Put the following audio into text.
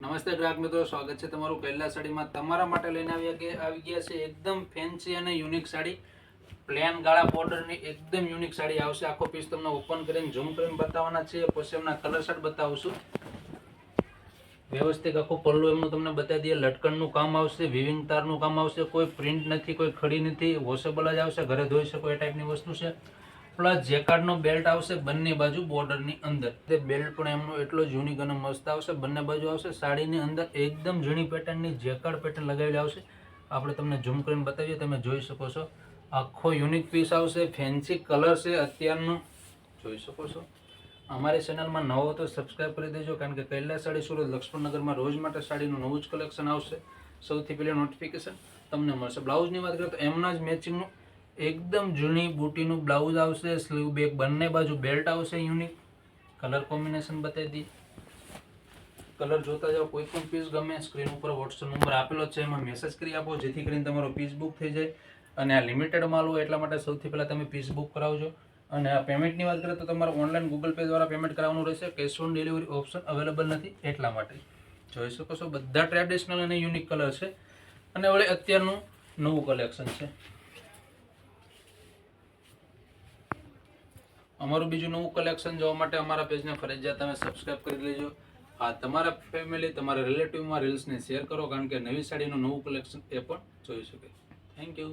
નમસ્તે ગ્રાહક મિત્રો, સ્વાગત છે તમારું પહેલા સાડીમાં. તમારા માટે લઈને આવ્યા કે આવી ગયા છે એકદમ ફેન્સી અને યુનિક સાડી. પ્લેન ગાળા બોર્ડરની એકદમ યુનિક સાડી આવશે. આખો પીસ તમને ઓપન કરીને ઝૂમ કરીને બતાવવાના છે પછી એમના કલર શર્ટ બતાવશું. વ્યવસ્થિત આખું પલ્લું એમનું તમને બતાવી દઈએ. લટકણનું કામ આવશે વિવિંગ તારનું કામ આવશે. કોઈ પ્રિન્ટ નથી, કોઈ ખડી નથી. વોશેબલ જ આવશે. ઘરે ધોઈ શકો એ ટાઈપની વસ્તુ છે. પ્લસ જેકાર્ડનો બેલ્ટ આવશે બંને બાજુ બોર્ડરની અંદર. તે બેલ્ટ પણ એમનો એટલો જ યુનિક અને મસ્ત આવશે. બંને બાજુ આવશે સાડીની અંદર એકદમ ઝીણી પેટર્નની જેકાર્ડ પેટર્ન લગાવેલી આવશે. આપણે તમને ઝૂમ કરીને બતાવીએ, તમે જોઈ શકો છો. આખો યુનિક પીસ આવશે, ફેન્સી કલર છે અત્યારનો. જોઈ શકો છો. અમારી ચેનલમાં નવો તો સબસ્ક્રાઈબ કરી દેજો, કારણ કે કૈલાસ સાડી સુરત લક્ષ્મણનગરમાં રોજ માટે સાડીનું નવું જ કલેક્શન આવશે. સૌથી પહેલાં નોટિફિકેશન તમને મળશે. બ્લાઉઝની વાત કરીએ તો એમના જ મેચિંગનું એકદમ જૂની બુટીનું બ્લાઉઝ આવશે, સ્લીવ બેક બંને બાજુ બેલ્ટ આવશે યુનિક કલર કોમ્બિનેશન બતાવી દી કલર જોતા જાઓ, કોઈ પણ પીસ ગમે સ્ક્રીન ઉપર વોટ્સઅપ નંબર આપેલો છે, એમાં મેસેજ કરી આપો, જેથી કરીને તમારો પીસ બુક થઈ જાય. અને આ લિમિટેડ માલ હોય, એટલા માટે સૌથી પહેલાં તમે પીસ બુક કરાવજો. અને આ પેમેન્ટની વાત કરીએ તો તમારે ઓનલાઈન ગૂગલ પે દ્વારા પેમેન્ટ કરાવવાનું રહેશે. Cash on delivery option available નથી, એટલા માટે. જોઈ શકો છો, બધા ટ્રેડિશનલ અને યુનિક કલર છે. અને વળી અત્યારનું નવું કલેક્શન છે. અમારું બીજું નવું કલેક્શન જોવા માટે અમારા પેજને ફરજિયાત તમે સબસ્ક્રાઇબ કરી લેજો. હા, તમારા ફેમિલી તમારા રિલેટિવમાં રીલ્સને શેર કરો, કારણ કે નવી સાડીનું નવું કલેક્શન એ પણ જોઈ શકે. Thank you